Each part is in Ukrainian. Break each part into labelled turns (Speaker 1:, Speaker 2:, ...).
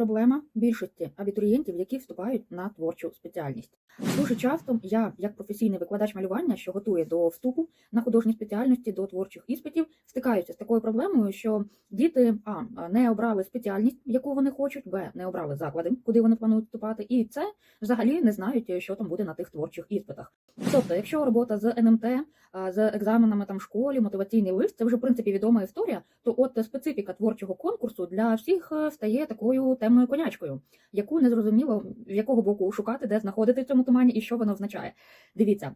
Speaker 1: проблема більшості абітурієнтів, які вступають на творчу спеціальність. Дуже часто я, як професійний викладач малювання, що готує до вступу на художні спеціальності, до творчих іспитів, стикаюся з такою проблемою, що діти а не обрали спеціальність, яку вони хочуть, б не обрали заклади, куди вони планують вступати, і це взагалі не знають, що там буде на тих творчих іспитах. Тобто, якщо робота з НМТ, з екзаменами там в школі, мотиваційний лист, це вже в принципі відома історія, то от специфіка творчого конкурсу для всіх е, стає такою темною конячкою, яку не зрозуміло в якого боку шукати, де знаходити в цьому тумані і що воно означає. Дивіться,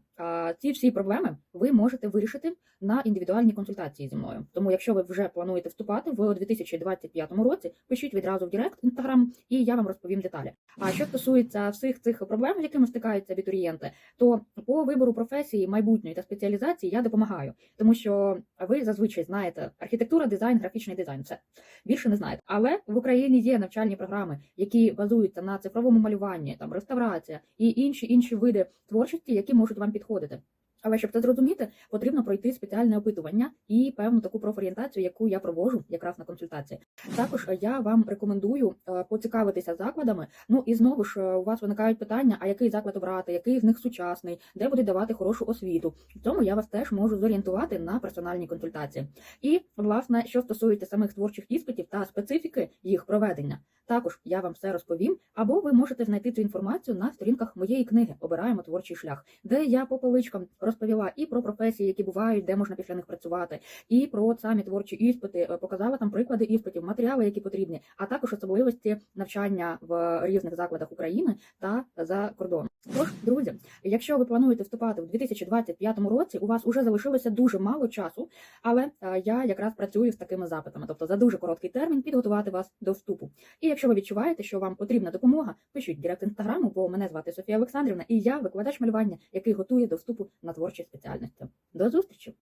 Speaker 1: ці всі проблеми ви можете вирішити на індивідуальній консультації зі мною. Тому, якщо ви вже плануєте вступати в 2025 році, пишіть відразу в Директ інстаграм, і я вам розповім деталі. А що стосується всіх цих проблем, з якими стикаються абітурієнти, то по вибору професії майбутньої та спеціалізації я допомагаю, тому що ви зазвичай знаєте архітектура, дизайн, графічний дизайн. Все більше не знаєте. Але в Україні є навчальні програми, які базуються на цифровому малюванні, там реставрація і інші інші види творчості, які можуть вам підходити. Але щоб це зрозуміти, потрібно пройти спеціальне опитування і певну таку профорієнтацію, яку я проводжу якраз на консультації. Також е, я вам рекомендую е, поцікавитися закладами. Ну і знову ж е, у вас виникають питання: а який заклад обрати, який з них сучасний, де буде давати хорошу освіту. В цьому я вас теж можу зорієнтувати на персональній консультації. І власне, що стосується самих творчих іспитів та специфіки їх проведення, також я вам все розповім. Або ви можете знайти цю інформацію на сторінках моєї книги Обираємо творчий шлях, де я по поличкам розповіла і про професії, які бувають, де можна після них працювати, і про самі творчі іспити. е, Показала там приклади іспитів, матеріали, які потрібні, а також особливості навчання в різних закладах України та за кордоном. Тож, друзі, якщо ви плануєте вступати в 2025 році, у вас уже залишилося дуже мало часу, але е, я якраз працюю з такими запитами, тобто за дуже короткий термін підготувати вас до вступу. І якщо ви відчуваєте, що вам потрібна допомога, пишіть директ інстаграму, бо мене звати Софія Олександрівна, і я викладач малювання, який готує до вступу на творчі спеціальності. До зустрічі!